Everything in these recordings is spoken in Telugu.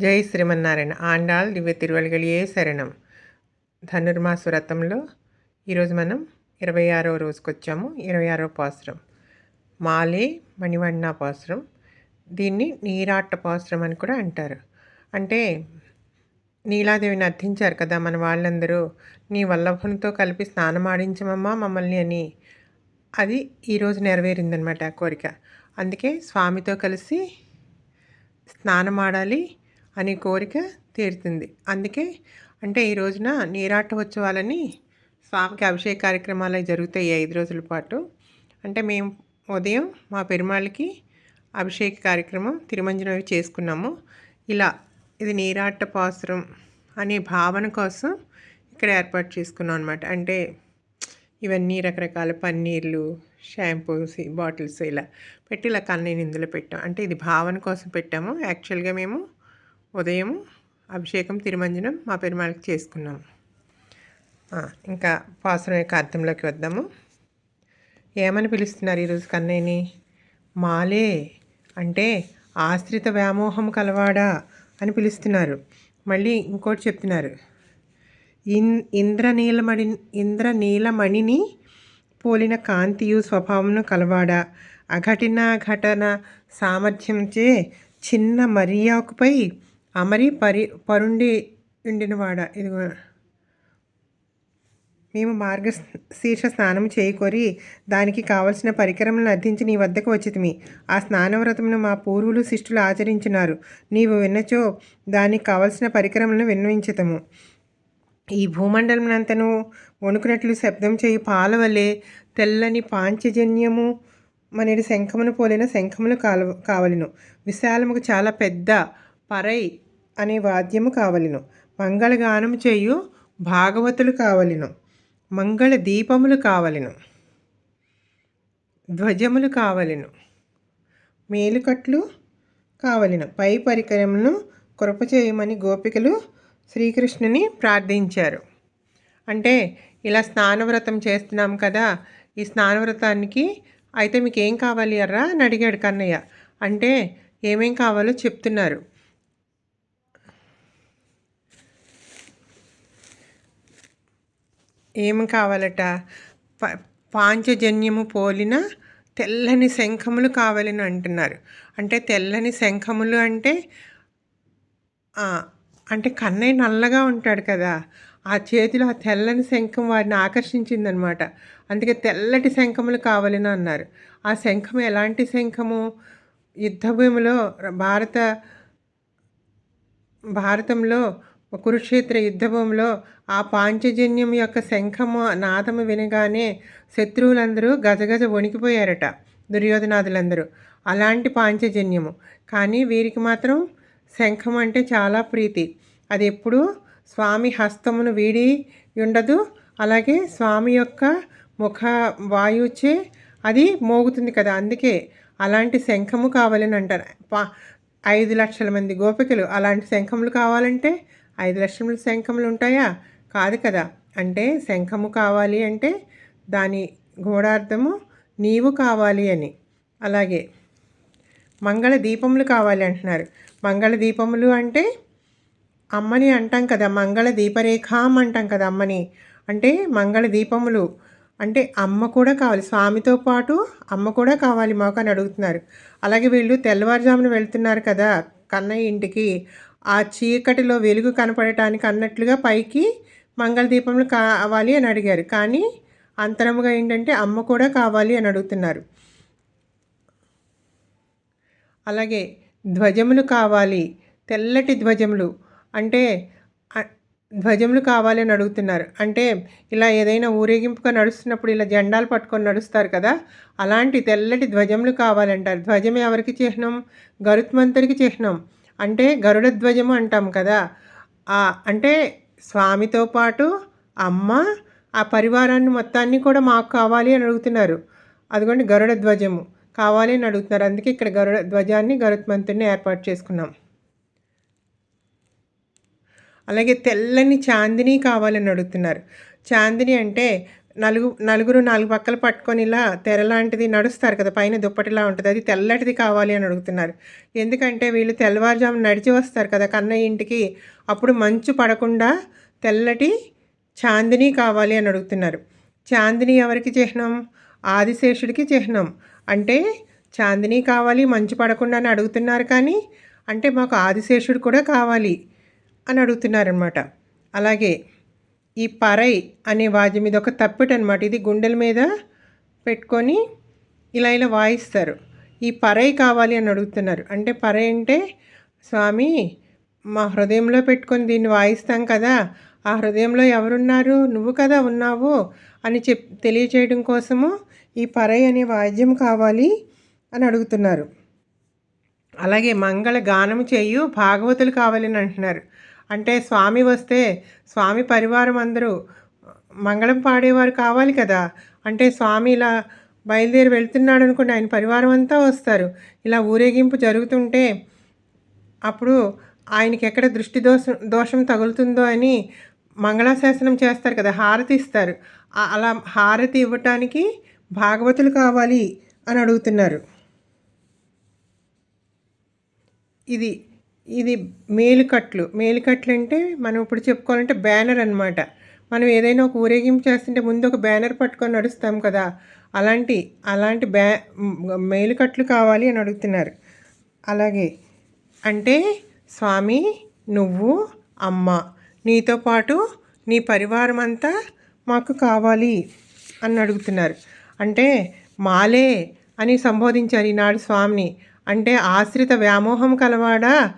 జై శ్రీమన్నారాయణ. ఆండాల్ దివ్య తిరువలిగలియే శరణం. ధనుర్మాస వ్రతంలో ఈరోజు మనం ఇరవై ఆరో రోజుకి వచ్చాము ఇరవై ఆరో పాసురం మాలే మణివಣ್ణ పాసురం దీన్ని నీరాట పాసురం అని కూడా అంటారు. అంటే నీలాదేవిని అర్థించారు కదా మన వాళ్ళందరూ. నీ వల్లభంతో కలిపి స్నానం ఆడించమమ్మా మమ్మల్ని అని. అది ఈరోజు నెరవేరిందనమాట ఆ కోరిక. అందుకే స్వామితో కలిసి స్నానం ఆడాలి. అనే కోరిక తీరుతుంది. అందుకే అంటే ఈ రోజున నీరాట ఉత్సవాలని స్వామికి అభిషేక కార్యక్రమాలు జరుగుతాయి ఐదు రోజుల పాటు. అంటే మేము ఉదయం మా పెరుమాళ్ళకి అభిషేక కార్యక్రమం తిరుమంజనవి చేసుకున్నాము. ఇలా ఇది నీరాట పాసురం అనే భావన కోసం ఇక్కడ ఏర్పాటు చేసుకున్నాం అనమాట అంటే ఇవన్నీ రకరకాల పన్నీర్లు షాంపూస్ బాటిల్స్ ఇలా పెట్టి ఇలా కన్నీని ఇందులో పెట్టాం. అంటే ఇది భావన కోసం పెట్టాము. యాక్చువల్గా మేము ఉదయం అభిషేకం తిరుమంజనం మా పెరుమాళకి చేసుకున్నాం. ఇంకా పాసరం యొక్క అర్థంలోకి వద్దాము. ఏమని పిలుస్తున్నారు ఈరోజు కన్నయ్యని? మాలే అంటే ఆశ్రిత వ్యామోహం కలవాడా అని పిలుస్తున్నారు. మళ్ళీ ఇంకోటి చెప్తున్నారు. ఇన్ ఇంద్రనీలమణి ఇంద్రనీలమణిని పోలిన కాంతియు స్వభావంను కలవాడా? అఘటిన ఘటన సామర్థ్యంచే చిన్న మరియాకుపై అమరి పరి పరుండి ఉండినవాడ ఇది మేము మార్గశీర్ష స్నానం చేయకొరి దానికి కావలసిన పరికరములను అర్థించి నీ వద్దకు వచ్చితిమి. ఆ స్నానవ్రతమును మా పూర్వులు శిష్టులు ఆచరించినారు. నీవు విన్నచో దానికి కావలసిన పరికరములను విన్నవించతము ఈ భూమండలమునంతను వణుకునట్లు శబ్దం చేయి పాలవలే. తెల్లని పాంచజన్యము మనేది శంఖమును పోలిన శంఖములు కాల కావలను. విశాలముకు చాలా పెద్ద పరై అనే వాద్యము కావలెను. మంగళగానము చేయు భాగవతులు కావలెను. మంగళ దీపములు కావలెను. ధ్వజములు కావలెను. మేలుకట్లు కావలెను. పై పరికరమును కృప చేయమని గోపికలు శ్రీకృష్ణుని ప్రార్థించారు. అంటే ఇలా స్నానవ్రతం చేస్తున్నాం కదా ఈ స్నానవ్రతానికి అయితే మీకు ఏం కావాలి అర్రా అని అడిగాడు కన్నయ్య. అంటే ఏమేం కావాలో చెప్తున్నారు. ఏమి కావాలట? ప పాంచజన్యము పోలిన తెల్లని శంఖములు కావాలని అంటున్నారు. అంటే తెల్లని శంఖములు అంటే అంటే కన్నయ్య నల్లగా ఉంటాడు కదా ఆ చేతిలో ఆ తెల్లని శంఖం వారిని ఆకర్షించిందనమాట. అందుకే తెల్లటి శంఖములు కావాలని అన్నారు. ఆ శంఖం ఎలాంటి శంఖము? యుద్ధభూమిలో భారత భారతంలో కురుక్షేత్ర యుద్ధభూమిలో ఆ పాంచజన్యం యొక్క శంఖము నాదము వినగానే శత్రువులందరూ గజగజ వణికిపోయారట దుర్యోధనాదులందరూ. అలాంటి పాంచజన్యము. కానీ వీరికి మాత్రం శంఖం అంటే చాలా ప్రీతి. అది ఎప్పుడు స్వామి హస్తమును వీడి ఉండదు. అలాగే స్వామి యొక్క ముఖ వాయుచే అది మోగుతుంది కదా. అందుకే అలాంటి శంఖము కావాలని అంటారు. పా ఐదు లక్షల మంది గోపికలు అలాంటి శంఖములు కావాలంటే ఐదు లక్షల శంఖములు ఉంటాయా? కాదు కదా. అంటే శంఖము కావాలి అంటే దాని గూఢార్థము నీవు కావాలి అని. అలాగే మంగళ దీపములు కావాలి అంటున్నారు. మంగళ దీపములు అంటే అమ్మని అంటాం కదా. మంగళ దీపరేఖాం అంటాం కదా అమ్మని. అంటే మంగళ దీపములు అంటే అమ్మ కూడా కావాలి. స్వామితో పాటు అమ్మ కూడా కావాలి మాకు అని అడుగుతున్నారు. అలాగే వీళ్ళు తెల్లవారుజామున వెళ్తున్నారు కదా కన్నయ్య ఇంటికి. ఆ చీకటిలో వెలుగు కనపడటానికి అన్నట్లుగా పైకి మంగళదీపములు కావాలి అని అడిగారు. కానీ అంతరముగా ఏంటంటే అమ్మ కూడా కావాలి అని అడుగుతున్నారు. అలాగే ధ్వజములు కావాలి తెల్లటి ధ్వజములు అంటే ధ్వజములు కావాలి అని అడుగుతున్నారు. అంటే ఇలా ఏదైనా ఊరేగింపుగా నడుస్తున్నప్పుడు ఇలా జెండాలు పట్టుకొని నడుస్తారు కదా అలాంటి తెల్లటి ధ్వజములు కావాలంటారు. ధ్వజం ఎవరికి చిహ్నం? గరుత్మంతుడికి చిహ్నం. అంటే గరుడధ్వజము అంటాం కదా. అంటే స్వామితో పాటు అమ్మ ఆ పరివారాన్ని మొత్తాన్ని కూడా మాకు కావాలి అని అడుగుతున్నారు. అదిగోండి గరుడ ధ్వజము కావాలి అని అడుగుతున్నారు. అందుకే ఇక్కడ గరుడ ధ్వజాన్ని గరుత్మంతుడిని ఏర్పాటు చేసుకున్నాం. అలాగే తెల్లని చాందిని కావాలని అడుగుతున్నారు. చాందిని అంటే నలుగు నలుగురు నాలుగు పక్కలు పట్టుకొని ఇలా తెర లాంటిది నడుస్తారు కదా పైన దుప్పటిలా ఉంటుంది. అది తెల్లటిది కావాలి అని అడుగుతున్నారు. ఎందుకంటే వీళ్ళు తెల్లవారుజాము నడిచి వస్తారు కదా కన్నయ్య ఇంటికి అప్పుడు మంచు పడకుండా తెల్లటి చాందిని కావాలి అని అడుగుతున్నారు. చాందిని ఎవరికి చిహ్నం? ఆదిశేషుడికి చిహ్నం. అంటే చాందిని కావాలి మంచు పడకుండా అని అడుగుతున్నారు కానీ అంటే మాకు ఆదిశేషుడు కూడా కావాలి అని అడుగుతున్నారనమాట అలాగే ఈ పరై అనే వాద్యం మీద ఒక తప్పిట అనమాట ఇది గుండెల మీద పెట్టుకొని ఇలా ఇలా వాయిస్తారు. ఈ పరై కావాలి అని అడుగుతున్నారు. అంటే పరై అంటే స్వామి మా హృదయంలో పెట్టుకొని దీన్ని వాయిస్తాం కదా. ఆ హృదయంలో ఎవరున్నారు? నువ్వు కదా ఉన్నావు అని చెప్ తెలియచేయడం కోసము ఈ పరై అనే వాద్యం కావాలి అని అడుగుతున్నారు. అలాగే మంగళ గానం చేయు భాగవతులు కావాలని అంటున్నారు. అంటే స్వామి వస్తే స్వామి పరివారం అందరూ మంగళం పాడేవారు కావాలి కదా. అంటే స్వామి ఇలా బయలుదేరి వెళ్తున్నాడు అనుకోండి ఆయన పరివారం అంతా వస్తారు. ఇలా ఊరేగింపు జరుగుతుంటే అప్పుడు ఆయనకి ఎక్కడ దృష్టి దోషం దోషం తగులుతుందో అని మంగళాశాసనం చేస్తారు కదా హారతి ఇస్తారు. అలా హారతి ఇవ్వటానికి భాగవతులు కావాలి అని అడుగుతున్నారు. ఇది ఇది మేలుకట్లు. మేలుకట్లు అంటే మనం ఇప్పుడు చెప్పుకోవాలంటే బ్యానర్ అనమాట మనం ఏదైనా ఒక ఊరేగింపు చేస్తుంటే ముందు ఒక బ్యానర్ పట్టుకొని నడుస్తాం కదా. అలాంటి అలాంటి బ్యా మేలుకట్లు కావాలి అని అడుగుతున్నారు. అలాగే అంటే స్వామి నువ్వు అమ్మ నీతో పాటు నీ పరివారం అంతా మాకు కావాలి అని అడుగుతున్నారు. అంటే మాలే అని సంబోధించారు ఈనాడు స్వామిని. అంటే ఆశ్రిత వ్యామోహం కలవాడా?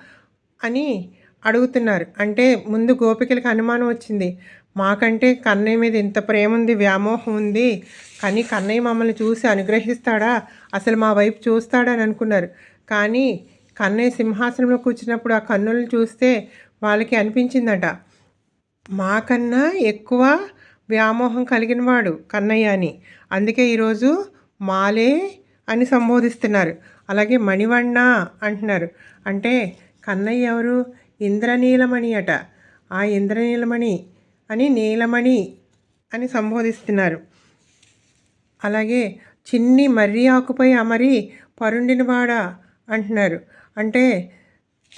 అని అడుగుతున్నారు. అంటే ముందు గోపికలకు అనుమానం వచ్చింది. మాకంటే కన్నయ్య మీద ఇంత ప్రేమ ఉంది వ్యామోహం ఉంది. కానీ కన్నయ్య మమ్మల్ని చూసి అనుగ్రహిస్తాడా? అసలు మా వైపు చూస్తాడని అనుకున్నారు. కానీ కన్నయ్య సింహాసనంలో కూర్చున్నప్పుడు ఆ కన్నులను చూస్తే వాళ్ళకి అనిపించిందట. మాకన్నా ఎక్కువ వ్యామోహం కలిగినవాడు కన్నయ్య అని. అందుకే ఈరోజు మాలే అని సంబోధిస్తున్నారు. అలాగే మణివಣ್ణ అంటున్నారు. అంటే కన్నయ్య ఎవరు? ఇంద్రనీలమణి అట. ఆ ఇంద్రనీలమణి అని నీలమణి అని సంబోధిస్తున్నారు. అలాగే చిన్ని మర్రి ఆకుపై అమరి పరుండినవాడా? అంటున్నారు. అంటే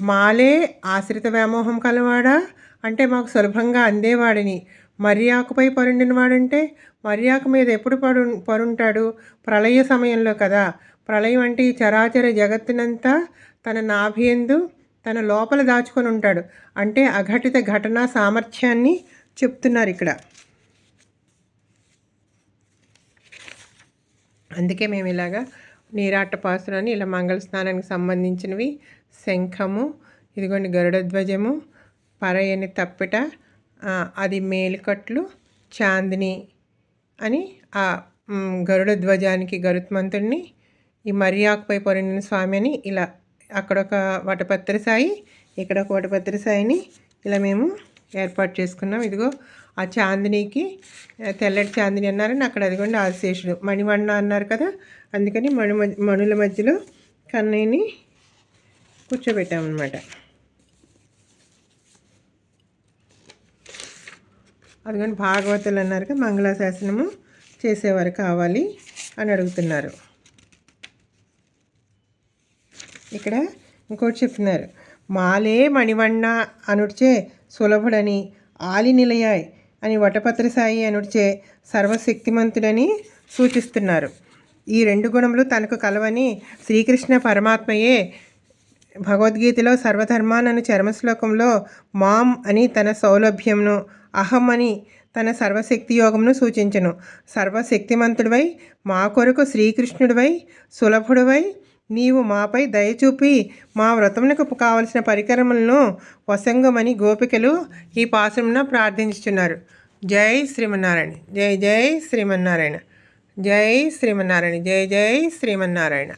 మాలే ఆశ్రిత వ్యామోహం కలవాడా? అంటే మాకు సులభంగా అందేవాడని. మర్రి ఆకుపై పరుండినవాడంటే మర్రి ఆకు మీద ఎప్పుడు పడు పరుంటాడు ప్రళయ సమయంలో కదా. ప్రళయం అంటే ఈ చరాచర జగత్తునంతా తన నాభియందు తన లోపల దాచుకొని ఉంటాడు. అంటే అఘటిత ఘటనా సామర్థ్యాన్ని చెప్తున్నారు ఇక్కడ. అందుకే మేము ఇలాగా నీరాట పాసులని ఇలా మంగళ స్నానానికి సంబంధించినవి శంఖము ఇదిగోండి గరుడ ధ్వజము పరయని తప్పిట అది మేలుకట్లు చాందిని అని ఆ గరుడ ధ్వజానికి గరుత్మంతుడిని ఈ మర్యాకుపై పొరిన స్వామి అని ఇలా అక్కడ ఒక వటపత్ర సాయి ఇక్కడ ఒక వటపత్ర సాయిని ఇలా మేము ఏర్పాటు చేసుకున్నాం. ఇదిగో ఆ చాందినికి తెల్లటి చాందిని అన్నారని అక్కడ అదిగోండి ఆశేషుడు. మణివన్న అన్నారు కదా అందుకని మణి మణుల మధ్యలో కన్నయ్యని కూర్చోబెట్టామన్నమాట. అదిగోండి భాగవతులు అన్నారు కదా మంగళాశాసనము చేసేవారు కావాలి అని అడుగుతున్నారు. ఇక్కడ ఇంకోటి చెప్తున్నారు. మాలే మణివన్న అనుడిచే సులభుడని ఆలి నిలయాయ్ అని వటపత్ర సాయి అనుడిచే సర్వశక్తిమంతుడని సూచిస్తున్నారు. ఈ రెండు గుణములు తనకు కలవని శ్రీకృష్ణ పరమాత్మయే భగవద్గీతలో సర్వధర్మానను చర్మశ్లోకంలో మాం అని తన సౌలభ్యంను అహం అని తన సర్వశక్తి యోగమును సూచించను. సర్వశక్తిమంతుడివై మా కొరకు శ్రీకృష్ణుడివై సులభుడివై నీవు మాపై దయచూపి మా వ్రతమునకు కావలసిన పరికరములను వసంగమని గోపికలు ఈ పాశ్రమున ప్రార్థించుచున్నారు. జై శ్రీమన్నారాయణ. జై జై శ్రీమన్నారాయణ. జై శ్రీమన్నారాయణ. జై జై శ్రీమన్నారాయణ.